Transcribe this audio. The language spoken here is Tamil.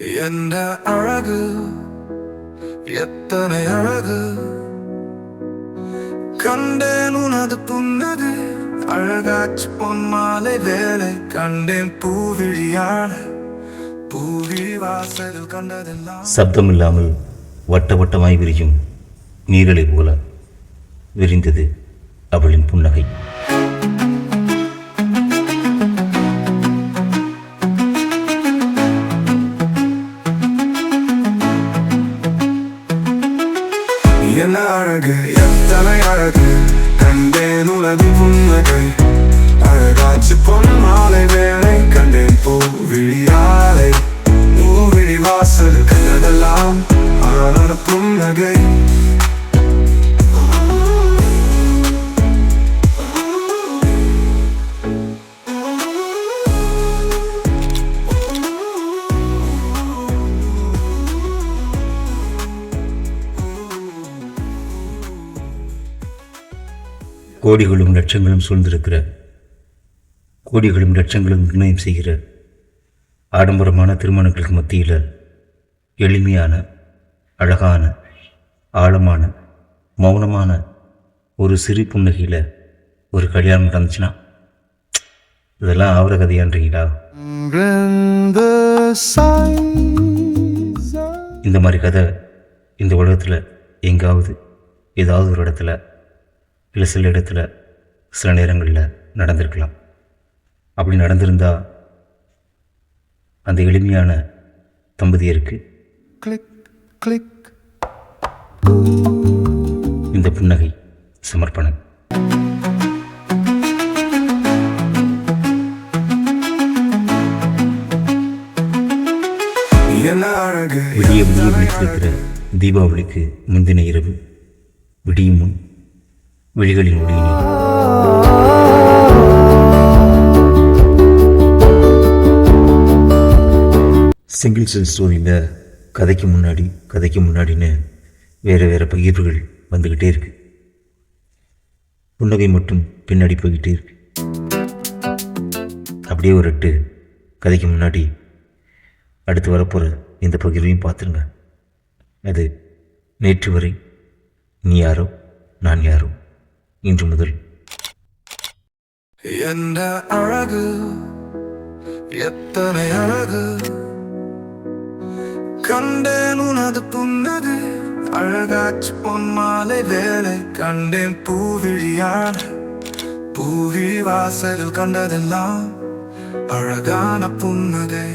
என்ன அழகு? எத்தனை அழகு? கண்டேன் உனது புன்னது அழகாச்சு பொன்மாலை வேலை கண்டேன் பூவிழியான பூவிழி வாசல் கண்டதெல்லாம். சப்தம் இல்லாமல் வட்ட வட்டமாய் விரியும் நீரலை போல விரிந்தது அவளின் புன்னகை. என்ன அழகு எத்தனை அழகு கண்டேன் உலகு புன்னகை அழகாச்சு பொன் மாலை வேலை கண்டேன் பூ விழியாலை பூ விழி வாசல் கண்டதெல்லாம் அழகான புன்னகை கோடிகளும் லட்சங்களும் சூழ்ந்திருக்கிற கோடிகளும் லட்சங்களும் நிர்ணயம் செய்கிற ஆடம்பரமான திருமணங்களுக்கு மத்தியில் எளிமையான அழகான ஆழமான மௌனமான ஒரு சிறு புன்னகையில் ஒரு கல்யாணம் நடந்துச்சுன்னா இதெல்லாம் ஆவர கதையான்றீங்களா இந்த மாதிரி கதை இந்த உலகத்தில் எங்காவது ஏதாவது ஒரு இடத்துல இல்லை சில இடத்துல சில நேரங்களில் நடந்திருக்கலாம். அப்படி நடந்திருந்தா அந்த எளிமையான தம்பதியருக்கு கிளிக் கிளிக் இந்த புன்னகை சமர்ப்பணம். விடிய விடிய விழித்திருக்கிற தீபாவளிக்கு முந்தின இரவு விடியும் முன் விழிகளில் ஒழுகினேன் சிங்கிள் செல் ஸ்டோரியில் கதைக்கு முன்னாடி கதைக்கு முன்னாடின்னு வேறு வேறு பகிர்வுகள் வந்துக்கிட்டே இருக்கு. புன்னகை மட்டும் பின்னாடி போய்கிட்டே இருக்கு. அப்படியே ஒரு எட்டு கதைக்கு முன்னாடி அடுத்து வரப்போகிற இந்த பகிர்வையும் பார்த்துருங்க. அது நேற்று வரை நீ யாரோ நான் யாரோ? இன்று முதல். என்ன அழகு எத்தனை அழகு? கண்டேன் உனது புன்னது அழகாச்சு பொன்மாலை வேலை கண்டேன் பூவிழியான பூவிழி வாசல் கண்டதெல்லாம் அழகான புன்னகை.